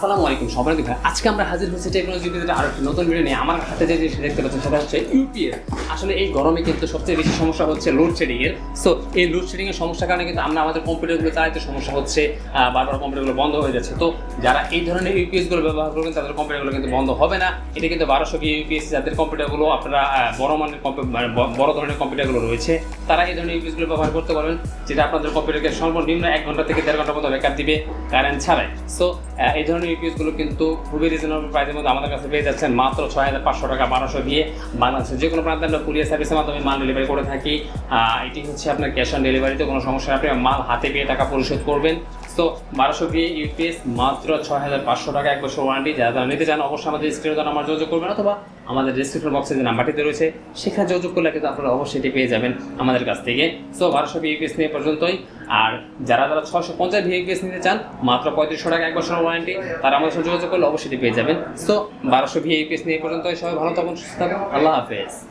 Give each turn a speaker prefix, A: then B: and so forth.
A: আসসালামু আলাইকুম সবাই ভাই, আজকে আমরা হাজির হয়েছি টেকনোলজি ভিডিওতে আরও একটি নতুন ভিডিও নিয়ে। আমার হাতে যে জিনিসটা দেখতে পাচ্ছেন, সেটা হচ্ছে ইউপিএস আসলে এই গরমে কিন্তু সবচেয়ে বেশি সমস্যা হচ্ছে লোডশেডিং এর। সো এই লোডশেডিং এর সমস্যার কারণে কিন্তু আমরা আমাদের কম্পিউটারগুলো চালাতে সমস্যা হচ্ছে বারবার কম্পিউটারগুলো বন্ধ হয়ে যাচ্ছে। তো যারা এই ধরনের ইউপিএসগুলো ব্যবহার করবেন, তাদের কম্পিউটারগুলো কিন্তু বন্ধ হবে না। এটা কিন্তু বারোশো কি ইউপিএস যাদের কম্পিউটারগুলো আপনারা বড় মানের মানে বড় ধরনের কম্পিউটারগুলো রয়েছে, তারা এই ধরনের ইউপিএসগুলো ব্যবহার করতে পারবেন, যেটা আপনাদের কম্পিউটারকে সর্বনিম্ন এক ঘণ্টা থেকে দেড় ঘণ্টা মতো ব্যাকআপ দিবে কারেন্ট ছাড়াই। সো এই ধরনের ইউপিএসগুলো কিন্তু খুবই রিজনেবল প্রাইসের মধ্যে আমাদের কাছে পেয়ে যাচ্ছেন। মাত্র ছয় হাজার পাঁচশো টাকা বারোশো দিয়ে বাংলাদেশের যে কোনো প্রান্তে আমরা কুরিয়ার সার্ভিসের মাধ্যমে মাল ডেলিভারি করে থাকি। এটি হচ্ছে আপনার ক্যাশ অন ডেলিভারিতে কোনো সমস্যা আপনি মাল হাতে পেয়ে টাকা পরিশোধ করবেন। সো বারোশো দিয়ে ইউপিএস মাত্র ছয় হাজার পাঁচশো টাকা এক বছর ওয়ারেন্টি যারা যারা নিতে চান, অবশ্যই আমাদের স্ক্রিনে দ্বারা আমার যোগাযোগ করবেন, অথবা আমাদের ডিসক্রিপশন বক্সে যে নাম্বারটিতে রয়েছে, সেখানে যোগাযোগ করলে কিন্তু আপনারা অবশ্যই এটি পেয়ে যাবেন আমাদের কাছ থেকে। সো বারোশো ইউপিএস নিয়ে পর্যন্তই। আর যারা যারা ছশো পঞ্চাশ ভিএপিএস নিতে চান, মাত্র পঁয়ত্রিশশো টাকা এক বছরের ওয়ারেন্টি তারা আমাদের সাথে যোগাযোগ করলে অবশ্যই পেয়ে যাবেন। সো বারোশো ভিএপিএস নিয়ে পর্যন্তই। সবাই ভালো থাকুন, সুস্থ থাকুন। আল্লাহ হাফেজ।